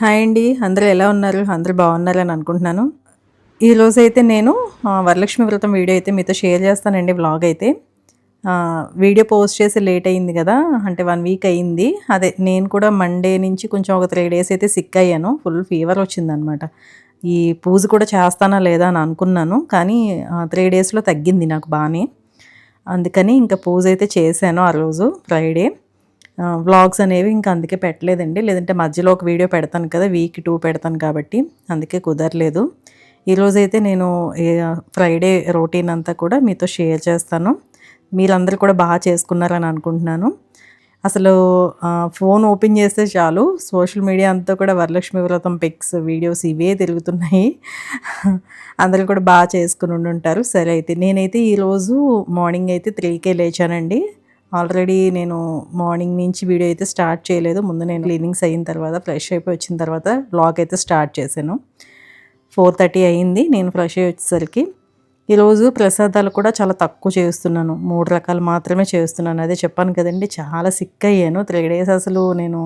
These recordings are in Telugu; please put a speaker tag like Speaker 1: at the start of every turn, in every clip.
Speaker 1: హాయ్ అండి. అందరూ ఎలా ఉన్నారు? అందరూ బాగున్నారని అనుకుంటున్నాను. ఈరోజు అయితే నేను వరలక్ష్మి వ్రతం వీడియో అయితే మీతో షేర్ చేస్తానండి బ్లాగ్ అయితే. వీడియో పోస్ట్ చేసి లేట్ అయింది కదా అంటే వన్ వీక్ అయింది. అదే నేను కూడా మండే నుంచి కొంచెం ఒక త్రీ డేస్ అయితే సిక్ అయ్యాను. ఫుల్ ఫీవర్ వచ్చిందనమాట. ఈ పూజ కూడా చేస్తానా లేదా అని అనుకున్నాను కానీ త్రీ డేస్లో తగ్గింది నాకు బాగానే. అందుకని ఇంకా పూజ అయితే చేశాను ఆ రోజు ఫ్రైడే వ్లాగ్స్ అనేవి ఇంకా అందుకే పెట్టలేదండి. లేదంటే మధ్యలో ఒక వీడియో పెడతాను కదా వీక్ టూ పెడతాను కాబట్టి అందుకే కుదరలేదు. ఈరోజైతే నేను ఫ్రైడే రొటీన్ అంతా కూడా మీతో షేర్ చేస్తాను. మీరందరూ కూడా బాగా చేసుకున్నారని అనుకుంటున్నాను. అసలు ఫోన్ ఓపెన్ చేస్తే చాలు. సోషల్ మీడియా అంతా కూడా వరలక్ష్మి వ్రతం పిక్స్ వీడియోస్ ఇవే తిరుగుతున్నాయి. అందరూ కూడా బాగా చేసుకుని ఉండుంటారు. సరే అయితే నేనైతే ఈరోజు మార్నింగ్ అయితే త్రీకే లేచానండి. ఆల్రెడీ నేను మార్నింగ్ నుంచి వీడియో అయితే స్టార్ట్ చేయలేదు. ముందు నేను క్లీనింగ్స్ అయిన తర్వాత ఫ్రెష్ అయిపోయి వచ్చిన తర్వాత బ్లాగ్ అయితే స్టార్ట్ చేశాను. ఫోర్ థర్టీ అయింది నేను ఫ్రెష్ అయ్యి వచ్చేసరికి. ఈరోజు ప్రసాదాలు కూడా చాలా తక్కువ చేస్తున్నాను. మూడు రకాలు మాత్రమే చేస్తున్నాను. అదే చెప్పాను కదండి చాలా సిక్ అయ్యాను. త్రీ డేస్ అసలు నేను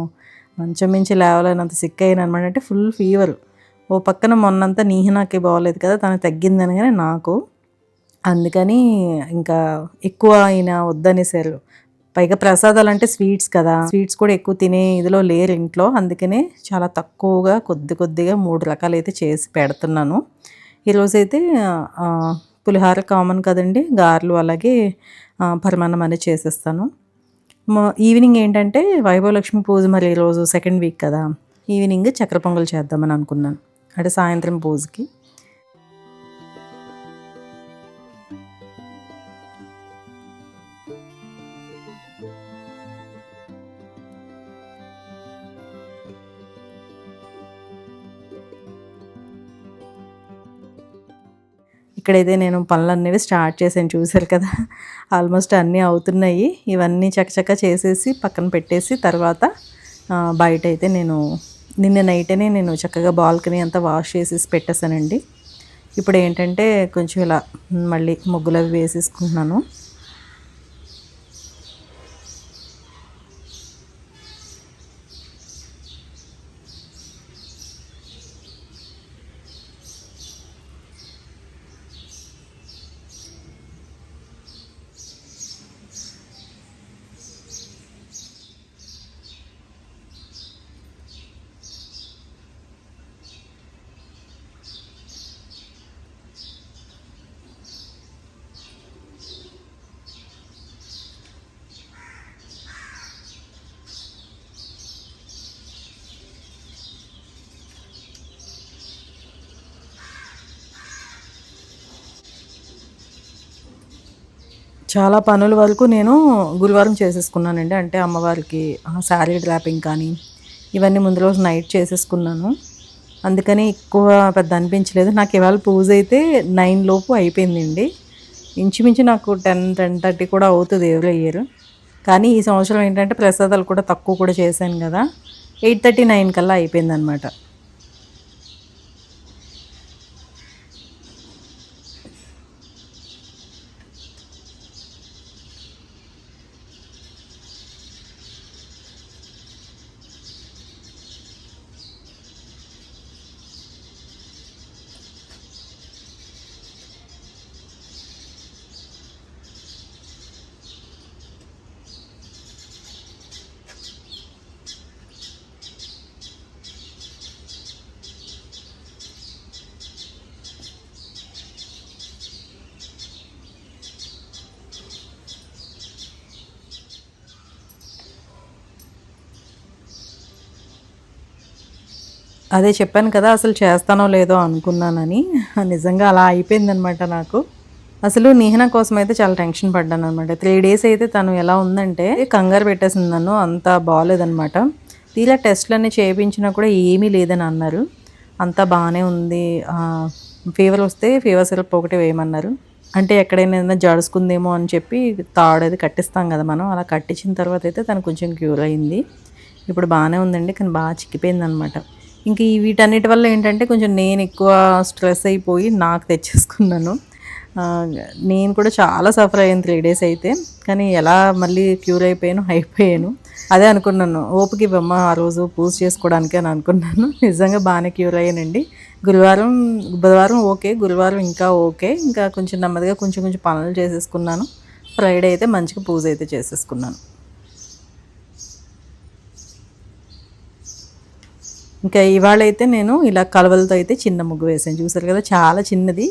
Speaker 1: మంచం మించి లేవలేనంత సిక్ అయ్యాను అనమాట అంటే ఫుల్ ఫీవర్ ఓ పక్కన మొన్నంతా నీహనాకి బాగోలేదు కదా తను తగ్గిందనగానే నాకు అందుకని ఇంకా ఎక్కువ ఆయన వద్దనేసారు పైగా ప్రసాదాలు అంటే స్వీట్స్ కదా. స్వీట్స్ కూడా ఎక్కువ తినే ఇదిలో లేరు ఇంట్లో. అందుకనే చాలా తక్కువగా కొద్ది కొద్దిగా మూడు రకాలు అయితే చేసి పెడుతున్నాను. ఈరోజైతే ఆ, పులిహార కామన్ కదండి. గారెలు అలాగే పరమాన్నం అనేది చేసేస్తాను. ఈవినింగ్ ఏంటంటే వైభవలక్ష్మి పూజ మరి ఈరోజు సెకండ్ వీక్ కదా. ఈవినింగ్ చక్ర పొంగల్ చేద్దామని అనుకున్నాను. అంటే సాయంత్రం పూజకి. ఇక్కడైతే నేను పనులు అనేవి స్టార్ట్ చేశాను చూశారు కదా. ఆల్మోస్ట్ అన్నీ అవుతున్నాయి. ఇవన్నీ చకచక చేసేసి పక్కన పెట్టేసి తర్వాత బయట అయితే నేను నిన్న నైటేనే నేను చక్కగా బాల్కనీ అంతా వాష్ చేసేసి పెట్టేశానండి. ఇప్పుడు ఏంటంటే కొంచెం ఇలా మళ్ళీ ముగ్గులు అవి వేసేసుకుంటున్నాను. చాలా పనుల వరకు నేను గురువారం చేసేసుకున్నానండి. అంటే అమ్మవారికి శారీ డ్రాపింగ్ కానీ ఇవన్నీ ముందు రోజు నైట్ చేసేసుకున్నాను. అందుకని ఎక్కువ పెద్ద అనిపించలేదు. నాకు ఇవాళ పూజ అయితే నైన్ లోపు అయిపోయిందండి. ఇంచుమించు నాకు టెన్ టెన్ థర్టీ కూడా అవుతుంది ఎవరు ఇయర్ కానీ ఈ సంవత్సరం ఏంటంటే ప్రసాదాలు కూడా తక్కువ కూడా చేశాను కదా. ఎయిట్ థర్టీ నైన్ కల్లా అయిపోయింది అదే చెప్పాను కదా అసలు చేస్తానో లేదో అనుకున్నానని. నిజంగా అలా అయిపోయిందనమాట నాకు. అసలు నిహన కోసం అయితే చాలా టెన్షన్ పడ్డాను అనమాట త్రీ డేస్ అయితే తను ఎలా ఉందంటే కంగారు పెట్టేసింది నన్ను అంత బాగాలేదనమాట తీరా టెస్ట్లన్నీ చేయించినా కూడా ఏమీ లేదని అన్నారు. అంతా బాగానే ఉంది. ఫీవర్ వస్తే ఫీవర్ సిరప్ ఒకటి వేయమన్నారు. అంటే ఎక్కడైనా ఏదైనా జడుసుకుందేమో అని చెప్పి తాడు అది కట్టిస్తాం కదా మనం అలా కట్టించిన తర్వాత అయితే తను కొంచెం క్యూర్ అయింది. ఇప్పుడు బాగానే ఉందండి కానీ బాగా చిక్కిపోయింది అనమాట ఇంక ఈ వీటన్నిటి వల్ల ఏంటంటే కొంచెం నేను ఎక్కువ స్ట్రెస్ అయిపోయి నాకు తెచ్చేసుకున్నాను. నేను కూడా చాలా సఫర్ అయ్యాను త్రీ డేస్ అయితే. కానీ ఎలా మళ్ళీ క్యూర్ అయిపోయాను అయిపోయాను. అదే అనుకున్నాను. ఓపిక ఇవ్వమ్మ ఆ రోజు పూజ చేసుకోవడానికి అని అనుకున్నాను. నిజంగా బాగానే క్యూర్ అయ్యానండి. గురువారం బుధవారం ఓకే గురువారం ఇంకా ఓకే. ఇంకా కొంచెం నెమ్మదిగా కొంచెం కొంచెం పనులు చేసేసుకున్నాను. ఫ్రైడే అయితే మంచిగా పూజ అయితే చేసేసుకున్నాను. ఇంకా ఇవాళ అయితే నేను ఇలా కలవలతో అయితే చిన్న ముగ్గు వేసాను చూసారు కదా చాలా చిన్నది.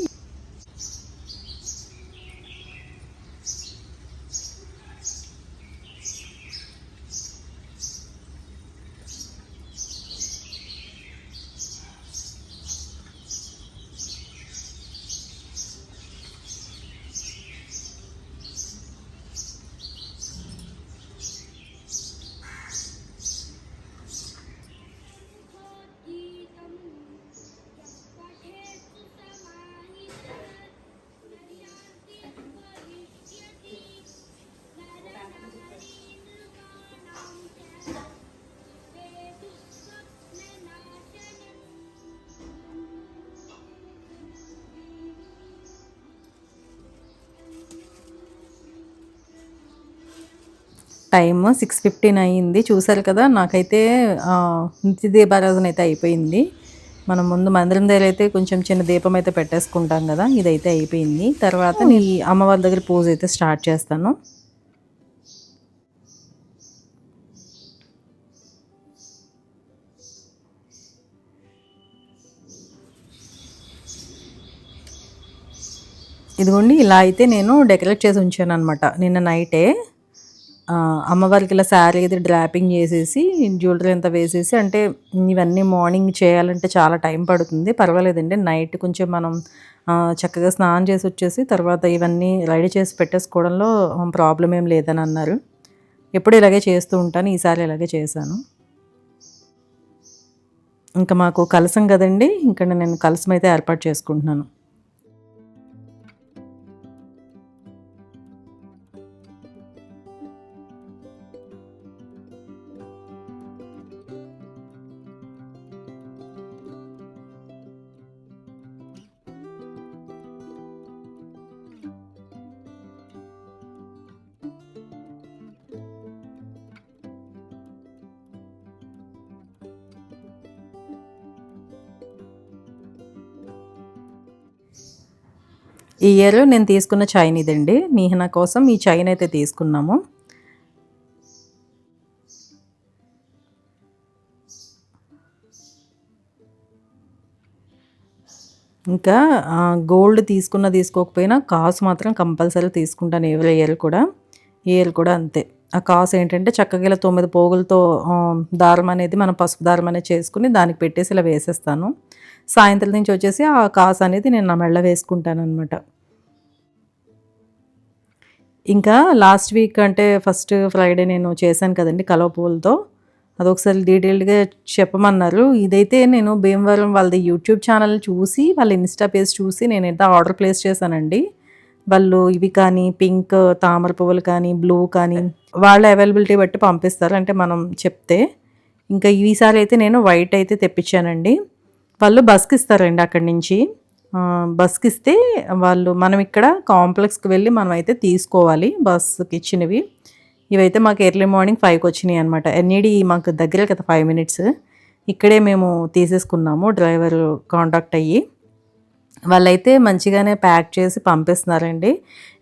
Speaker 1: టైమ్ సిక్స్ ఫిఫ్టీన్ అయ్యింది. చూసారు కదా నాకైతే నిత్య దీపారాధన అయితే అయిపోయింది. మనం ముందు మందిరం దగ్గర అయితే కొంచెం చిన్న దీపం అయితే పెట్టేసుకుంటాం కదా ఇదైతే అయిపోయింది. తర్వాత నీ అమ్మవారి దగ్గర పూజ అయితే స్టార్ట్ చేస్తాను. ఇదిగోండి ఇలా అయితే నేను డెకరేట్ చేసి ఉంచాను అనమాట నిన్న నైటే అమ్మవారికి ఇలా శారీ అయితే డ్రాపింగ్ చేసేసి జ్యువెలరీ అంతా వేసేసి అంటే ఇవన్నీ మార్నింగ్ చేయాలంటే చాలా టైం పడుతుంది. పర్వాలేదండి. నైట్ కొంచెం మనం చక్కగా స్నానం చేసి వచ్చేసి తర్వాత ఇవన్నీ రెడీ చేసి పెట్టేసుకోవడంలో ప్రాబ్లం ఏం లేదని అన్నారు. ఎప్పుడు ఇలాగే చేస్తూ ఉంటాను. ఈసారి ఇలాగే చేశాను. ఇంకా మాకు కలసం కదండి. ఇంకా నేను కలసం అయితే ఏర్పాటు చేసుకుంటున్నాను. ఇయర్ నేను తీసుకున్న చైన్ ఇదండి. మీహన కోసం ఈ చైన్ అయితే తీసుకున్నాము. ఇంకా గోల్డ్ తీసుకున్న తీసుకోకపోయినా కాసు మాత్రం కంపల్సరీ తీసుకుంటాను ఎవరి ఇయర్ కూడా. ఈ ఇయర్ కూడా అంతే. ఆ కాసు ఏంటంటే చక్కగా ఇలా తొమ్మిది పోగులతో దారం అనేది మనం పసుపు దారం అనేది చేసుకుని దానికి పెట్టేసి ఇలా వేసేస్తాను. సాయంత్రం నుంచి వచ్చేసి ఆ కాసు అనేది నేను నా మెళ్ళ వేసుకుంటాను అనమాట ఇంకా లాస్ట్ వీక్ అంటే ఫస్ట్ ఫ్రైడే నేను చేశాను కదండి కలవ పువ్వులతో అదొకసారి డీటెయిల్డ్గా చెప్పమన్నారు. ఇదైతే నేను భీమవరం వాళ్ళది యూట్యూబ్ ఛానల్ చూసి వాళ్ళ ఇన్స్టా పేజ్ చూసి నేను ఎంత ఆర్డర్ ప్లేస్ చేశానండి. వాళ్ళు ఇవి కానీ పింక్ తామర పువ్వులు కానీ బ్లూ కానీ వాళ్ళ అవైలబిలిటీ బట్టి పంపిస్తారు అంటే మనం చెప్తే. ఇంకా ఈసారి అయితే నేను వైట్ అయితే తెప్పించానండి. వాళ్ళు బస్కి ఇస్తారండి అక్కడి నుంచి. బస్కిస్తే వాళ్ళు మనం ఇక్కడ కాంప్లెక్స్కి వెళ్ళి మనం అయితే తీసుకోవాలి బస్కి ఇచ్చినవి. ఇవైతే మాకు ఎర్లీ మార్నింగ్ ఫైవ్కి వచ్చినాయి అనమాట ఎన్ఈడి మాకు దగ్గరే కదా ఫైవ్ మినిట్స్. ఇక్కడే మేము తీసేసుకున్నాము డ్రైవర్ కాంటాక్ట్ అయ్యి. వాళ్ళైతే మంచిగానే ప్యాక్ చేసి పంపిస్తున్నారండి.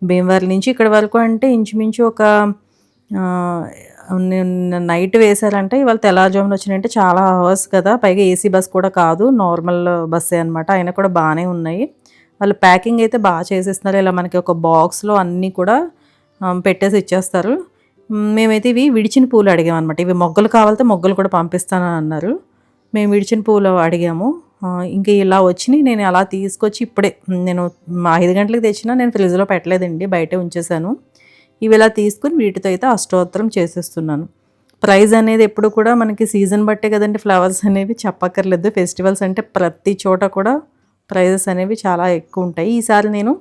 Speaker 1: భీమవరం నుంచి ఇక్కడ వరకు అంటే ఇంచుమించు ఒక నైట్ వేశారంటే ఇవాళ తెల్లవారుజామున వచ్చినాయంటే చాలా అవర్స్ కదా పైగా ఏసీ బస్ కూడా కాదు నార్మల్ బస్సే అనమాట అయినా కూడా బాగానే ఉన్నాయి. వాళ్ళు ప్యాకింగ్ అయితే బాగా చేసేస్తున్నారు. ఇలా మనకి ఒక బాక్స్లో అన్నీ కూడా పెట్టేసి ఇచ్చేస్తారు. మేమైతే ఇవి విడిచిన పూలు అడిగాం అనమాట ఇవి మొగ్గలు కావాలితే మొగ్గలు కూడా పంపిస్తానని అన్నారు. మేము విడిచిన పూలు అడిగాము. ఇంకా ఇలా వచ్చినాయి. నేను అలా తీసుకొచ్చి ఇప్పుడే నేను మా ఐదు గంటలకు తెచ్చినా నేను ఫ్రిడ్జ్లో పెట్టలేదండి బయటే ఉంచేసాను ఇవి ఇలా తీసుకుని వీటితో అయితే అష్టోత్తరం చేసేస్తున్నాను. ప్రైజ్ అనేది ఎప్పుడు కూడా మనకి సీజన్ బట్టే కదండి ఫ్లవర్స్ అనేవి చెప్పక్కర్లేదు. ఫెస్టివల్స్ అంటే ప్రతి చోట కూడా ప్రైజెస్ అనేవి చాలా ఎక్కువ ఉంటాయి. ఈసారి నేను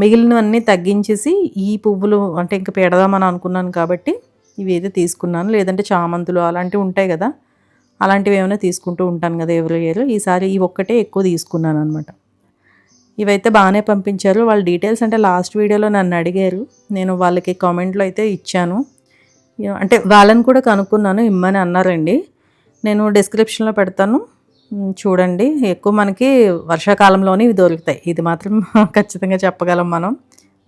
Speaker 1: మిగిలినవన్నీ తగ్గించేసి ఈ పువ్వులు అంటే ఇంకా పెడదామని అనుకున్నాను కాబట్టి ఇవి అయితే తీసుకున్నాను. లేదంటే చామంతులు అలాంటివి ఉంటాయి కదా అలాంటివి ఏమైనా తీసుకుంటూ ఉంటాను కదా ఎవరి ఇయర్. ఈసారి ఈ ఒక్కటే ఎక్కువ తీసుకున్నాను అనమాట ఇవైతే బాగానే పంపించారు. వాళ్ళ డీటెయిల్స్ అంటే లాస్ట్ వీడియోలో నన్ను అడిగారు. నేను వాళ్ళకి కామెంట్లో అయితే ఇచ్చాను. అంటే వాళ్ళని కూడా కనుక్కున్నాను ఇమ్మని అన్నారండి. నేను డిస్క్రిప్షన్లో పెడతాను. చూడండి. ఎక్కువ మనకి వర్షాకాలంలోనే ఇవి దొరుకుతాయి. ఇది మాత్రం ఖచ్చితంగా చెప్పగలం మనం.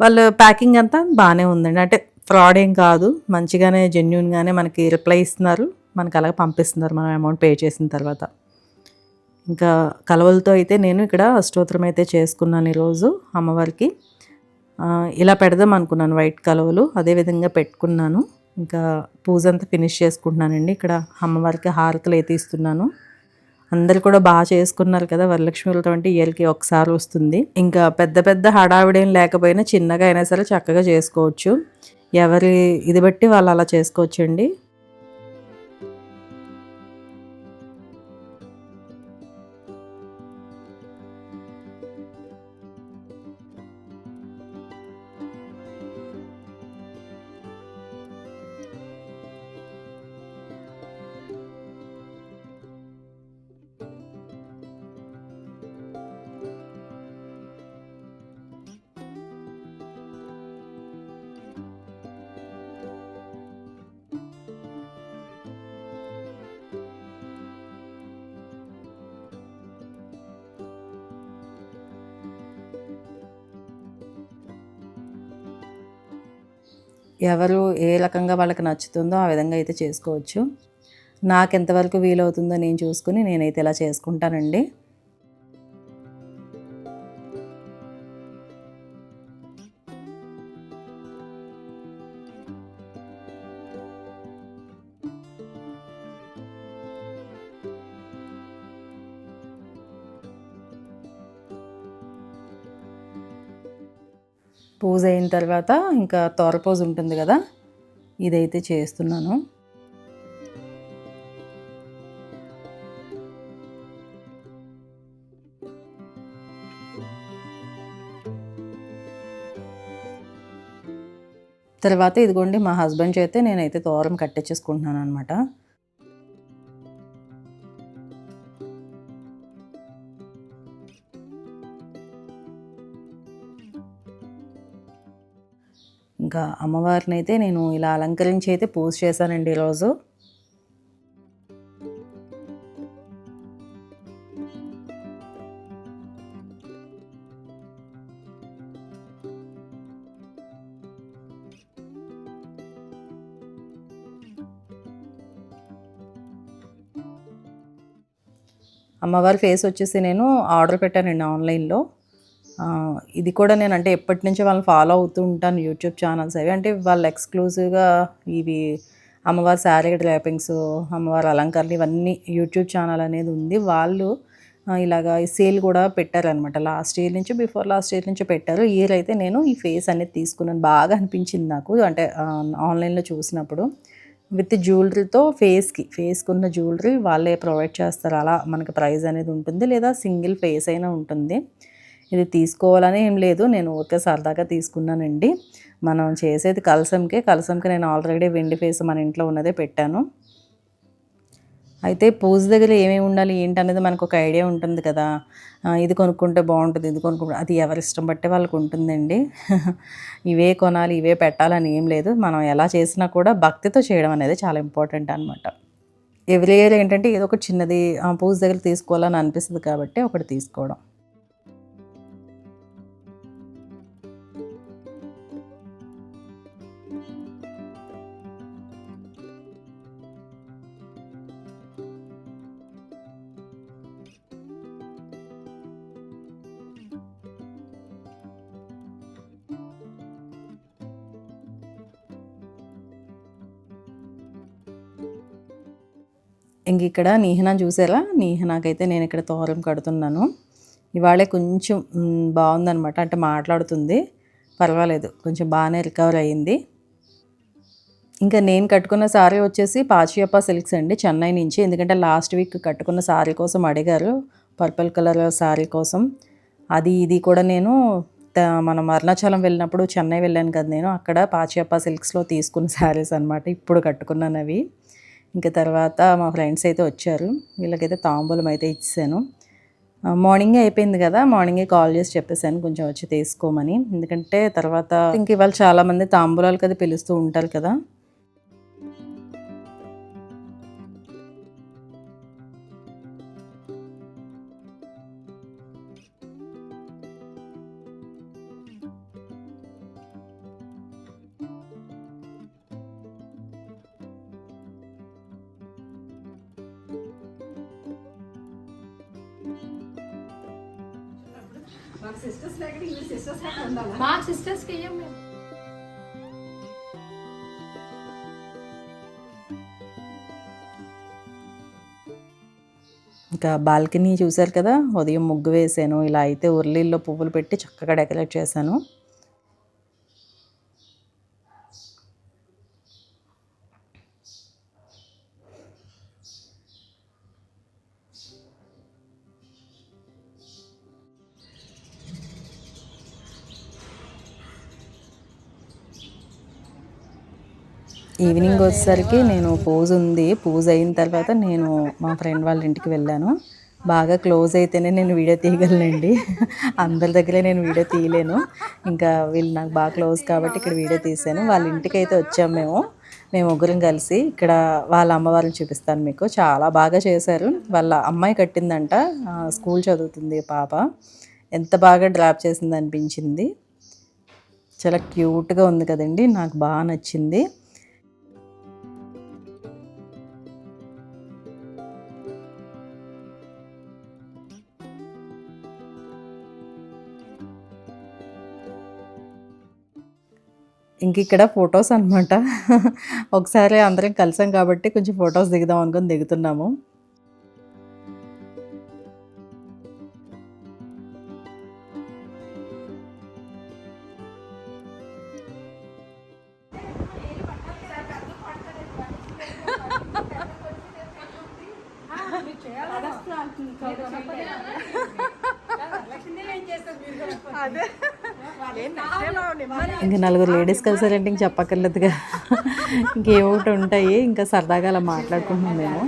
Speaker 1: వాళ్ళు ప్యాకింగ్ అంతా బాగానే ఉందండి. అంటే ఫ్రాడ్ ఏం కాదు. మంచిగానే జెన్యున్గానే మనకి రిప్లై ఇస్తున్నారు. మనకి అలాగే పంపిస్తున్నారు. మనం అమౌంట్ పే చేసిన తర్వాత. ఇంకా కలవలతో అయితే నేను ఇక్కడ అష్టోత్తరం అయితే చేసుకున్నాను ఈరోజు అమ్మవారికి. ఇలా పెడదాం అనుకున్నాను వైట్ కలవలు అదే విధంగా పెట్టుకున్నాను. ఇంకా పూజ అంతా ఫినిష్ చేసుకుంటున్నానండి. ఇక్కడ అమ్మవారికి హారతులు అయితే ఇస్తున్నాను. అందరు కూడా బాగా చేసుకున్నారు కదా వరలక్ష్మి వ్రతం అంటే ఇయర్కి ఒకసారి వస్తుంది. ఇంకా పెద్ద పెద్ద హడావిడేం లేకపోయినా చిన్నగా అయినా సరే చక్కగా చేసుకోవచ్చు. ఎవరి ఇది బట్టి వాళ్ళు అలా చేసుకోవచ్చండి. ఎవరు ఏ రకంగా వాళ్ళకి నచ్చుతుందో ఆ విధంగా అయితే చేసుకోవచ్చు. నాకు ఎంతవరకు వీలవుతుందో నేను చూసుకుని నేనైతే ఇలా చేసుకుంటానండి. పూజ అయిన తర్వాత ఇంకా తోరపూజ ఉంటుంది కదా ఇదైతే చేస్తున్నాను. తర్వాత ఇదిగోండి మా హస్బెండ్ చేతే నేనైతే తోరం కట్టించేసుకుంటున్నాను అనమాట ఇంకా అమ్మవారిని అయితే నేను ఇలా అలంకరించి అయితే పూజ చేశానండి ఈరోజు. అమ్మవారి ఫేస్ వచ్చేసి నేను ఆర్డర్ పెట్టానండి ఆన్లైన్లో. ఇది కూడా నేను అంటే ఎప్పటి నుంచో వాళ్ళని ఫాలో అవుతూ ఉంటాను యూట్యూబ్ ఛానల్స్ అవి. అంటే వాళ్ళు ఎక్స్క్లూజివ్గా ఇవి అమ్మవారి శారీ డ్రాపింగ్స్ అమ్మవారి అలంకరణలు ఇవన్నీ యూట్యూబ్ ఛానల్ అనేది ఉంది. వాళ్ళు ఇలాగా ఈ సేల్ కూడా పెట్టారనమాట లాస్ట్ ఇయర్ నుంచి బిఫోర్ లాస్ట్ ఇయర్ నుంచి పెట్టారు. ఇయర్ అయితే నేను ఈ ఫేస్ అనేది తీసుకున్నాను. బాగా అనిపించింది నాకు. అంటే ఆన్లైన్లో చూసినప్పుడు విత్ జ్యువెలరీతో ఫేస్కి ఫేస్కి ఉన్న జ్యువెలరీ వాళ్ళే ప్రొవైడ్ చేస్తారు. అలా మనకి ప్రైస్ అనేది ఉంటుంది. లేదా సింగిల్ ఫేస్ అయినా ఉంటుంది. ఇది తీసుకోవాలని ఏం లేదు. నేను ఊరికే సరదాగా తీసుకున్నానండి. మనం చేసేది కలసంకే. కలసంకి నేను ఆల్రెడీ వెండి ఫేస్ మన ఇంట్లో ఉన్నదే పెట్టాను. అయితే పూజ దగ్గర ఏమేమి ఉండాలి ఏంటి అనేది మనకు ఒక ఐడియా ఉంటుంది కదా. ఇది కొనుక్కుంటే బాగుంటుంది ఇది కొనుక్కుంటే అది ఎవరి ఇష్టం బట్టే వాళ్ళకి ఉంటుందండి. ఇవే కొనాలి ఇవే పెట్టాలని ఏం లేదు. మనం ఎలా చేసినా కూడా భక్తితో చేయడం అనేది చాలా ఇంపార్టెంట్ అనమాట ఎవ్రీ ఇయర్ ఏంటంటే ఏదో ఒక చిన్నది ఆ, పూజ దగ్గర తీసుకోవాలని అనిపిస్తుంది కాబట్టి ఒకటి తీసుకోవడం. ఇంక ఇక్కడ నీహన చూసారా? నీహనాకైతే నేను ఇక్కడ తోరం కడుతున్నాను. ఇవాళే కొంచెం బాగుందనమాట అంటే మాట్లాడుతుంది. పర్వాలేదు. కొంచెం బాగానే రికవర్ అయ్యింది. ఇంకా నేను కట్టుకున్న శారీ వచ్చేసి పాచియప్ప సిల్క్స్ అండి. చెన్నై నుంచి. ఎందుకంటే లాస్ట్ వీక్ కట్టుకున్న శారీ కోసం అడిగారు. పర్పుల్ కలర్ శారీ కోసం. అది ఇది కూడా నేను త- మనం అరుణాచలం వెళ్ళినప్పుడు చెన్నై వెళ్ళాను కదా నేను. అక్కడ పాచియప్ప సిల్క్స్లో తీసుకున్న శారీస్ అనమాట ఇప్పుడు కట్టుకున్నాను అవి. ఇంకా తర్వాత మా ఫ్రెండ్స్ అయితే వచ్చారు. వీళ్ళకైతే తాంబూలం అయితే ఇచ్చాను. మార్నింగే అయిపోయింది కదా మార్నింగే కాల్ చేసి చెప్పేసాను కొంచెం వచ్చి తీసుకోమని. ఎందుకంటే తర్వాత ఇంక ఇవాళ చాలామంది తాంబూలాలు కదా పిలుస్తూ ఉంటారు కదా. ఇంకా బాల్కనీ చూశారు కదా ఉదయం ముగ్గు వేసాను ఇలా అయితే ఉర్లీల్లో పువ్వులు పెట్టి చక్కగా డెకరేట్ చేశాను. ఈవినింగ్ వచ్చేసరికి నేను పూజ ఉంది. పూజ అయిన తర్వాత నేను మా ఫ్రెండ్ వాళ్ళ ఇంటికి వెళ్ళాను. బాగా క్లోజ్ అయితేనే నేను వీడియో తీయగలనండి. అందరి దగ్గరే నేను వీడియో తీయలేను. ఇంకా వీళ్ళు నాకు బాగా క్లోజ్ కాబట్టి ఇక్కడ వీడియో తీశాను. వాళ్ళ ఇంటికి అయితే వచ్చాము మేము. మేము ముగ్గురం కలిసి ఇక్కడ వాళ్ళ అమ్మవారిని చూపిస్తాను మీకు. చాలా బాగా చేశారు. వాళ్ళ అమ్మాయి కట్టిందంట. స్కూల్ చదువుతుంది పాప. ఎంత బాగా డ్రాప్ చేసింది అనిపించింది. చాలా క్యూట్గా ఉంది కదండి. నాకు బాగా నచ్చింది. ఇంక ఇక్కడ ఫొటోస్ అనమాట ఒకసారి అందరం కలిసాం కాబట్టి కొంచెం ఫొటోస్ దిగుదాం అనుకుని దిగుతున్నాము. నలుగురు లేడీస్ కలిసారంటే ఇంక చెప్పక్కర్లేదుగా. ఇంకేమోటి ఉంటాయి ఇంకా సరదాగా అలా మాట్లాడుకుంటున్నాం మేము.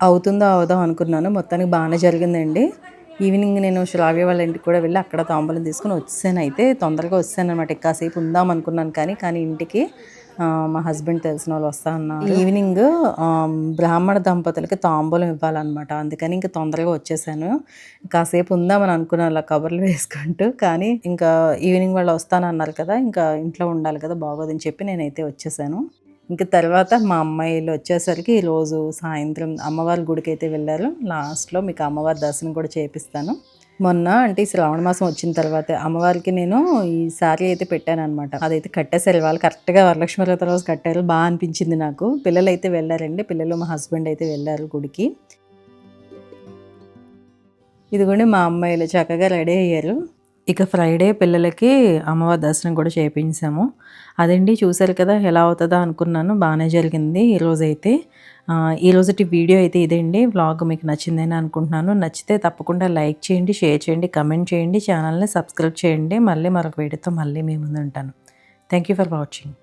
Speaker 1: అవుతుందో అవుదాం అనుకున్నాను. మొత్తానికి బాగానే జరిగిందండి. ఈవినింగ్ నేను శ్రావ్య వాళ్ళ ఇంటికి కూడా వెళ్ళి అక్కడ తాంబూలం తీసుకుని వచ్చాను. అయితే తొందరగా వచ్చాను అనమాట కాసేపు ఉందాం అనుకున్నాను కానీ కానీ ఇంటికి మా హస్బెండ్ తెలిసిన వాళ్ళు వస్తా అన్నారు. ఈవినింగ్ బ్రాహ్మణ దంపతులకి తాంబూలం ఇవ్వాలన్నమాట. అందుకని ఇంకా తొందరగా వచ్చేసాను. కాసేపు ఉందామని అనుకున్నాను అలా కవర్లు వేసుకుంటూ. కానీ ఇంకా ఈవినింగ్ వాళ్ళు వస్తానన్నారు కదా ఇంకా ఇంట్లో ఉండాలి కదా బాగోదని చెప్పి నేనైతే వచ్చేసాను. ఇంకా తర్వాత మా అమ్మాయిలు వచ్చేసరికి ఈరోజు సాయంత్రం అమ్మవారి గుడికి అయితే వెళ్ళారు. లాస్ట్లో మీకు అమ్మవారి దర్శనం కూడా చేపిస్తాను. మొన్న అంటే ఈ శ్రావణ మాసం వచ్చిన తర్వాత అమ్మవారికి నేను ఈ శారీ అయితే పెట్టాను అనమాట అదైతే కట్టేసారు వాళ్ళు కరెక్ట్గా వరలక్ష్మి వ్రతం రోజు కట్టారు. బాగా అనిపించింది నాకు. పిల్లలు అయితే వెళ్ళారండి. పిల్లలు మా హస్బెండ్ అయితే వెళ్ళారు గుడికి. ఇదిగోండి మా అమ్మాయిలు చక్కగా రెడీ అయ్యారు. ఇక ఫ్రైడే పిల్లలకి అమ్మవారి దర్శనం కూడా చేయించాము అదండి చూశారు కదా ఎలా అవుతుందో అనుకున్నాను బాగానే జరిగింది ఈరోజైతే అయితే ఈరోజుటి వీడియో అయితే ఇదండి వ్లాగ్ మీకు నచ్చిందని అనుకుంటున్నాను. నచ్చితే తప్పకుండా లైక్ చేయండి షేర్ చేయండి కమెంట్ చేయండి ఛానల్ని సబ్స్క్రైబ్ చేయండి. మళ్ళీ మరొక వీడియోతో మళ్ళీ మీ ముందు ఉంటాను. Thank you for watching.